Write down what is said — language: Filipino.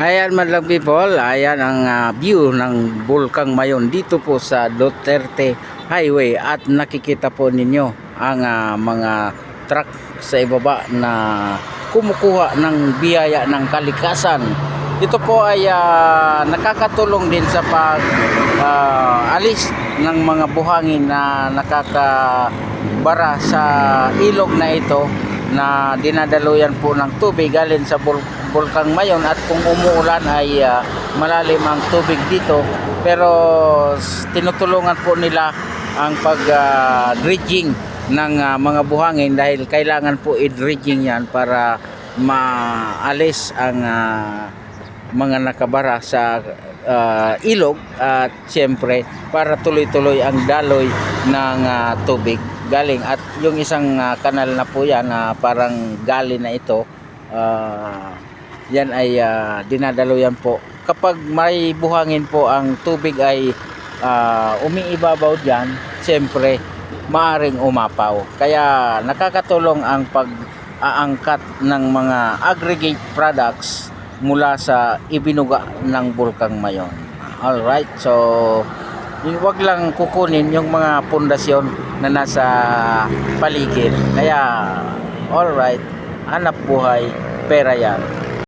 Ayan madlang people, ayan ang ah, view ng Bulkang Mayon dito po sa Duterte Highway at nakikita po ninyo ang ah, mga truck sa ibaba na kumukuha ng biyaya ng kalikasan. Ito po ay ah, nakakatulong din sa pag ah, alis ng mga buhangin na nakakabara sa ilog na ito na dinadaluyan po ng tubig galing sa bul- Bulkang Mayon at kung umuulan ay ah, malalim ang tubig dito. Pero tinutulungan po nila ang pag ah, ng ah, mga buhangin dahil kailangan po i-dredging yan para maalis ang ah, mga nakabara sa ah, ilog at siyempre para tuloy-tuloy ang daloy ng ah, tubig galing. At yung isang ah, kanal na po yan na parang gali na ito ah, yan ay ah, dinadaluyan po kapag may buhangin po ang tubig ay ah, umiibabaw dyan siyempre maaring umapaw kaya nakakatulong ang pag aangkat ng mga aggregate products mula sa ibinuga ng Bulkang Mayon. Alright, so wag lang kukunin yung mga pundasyon na nasa paligid. Kaya, alright, hanap buhay, pera yan.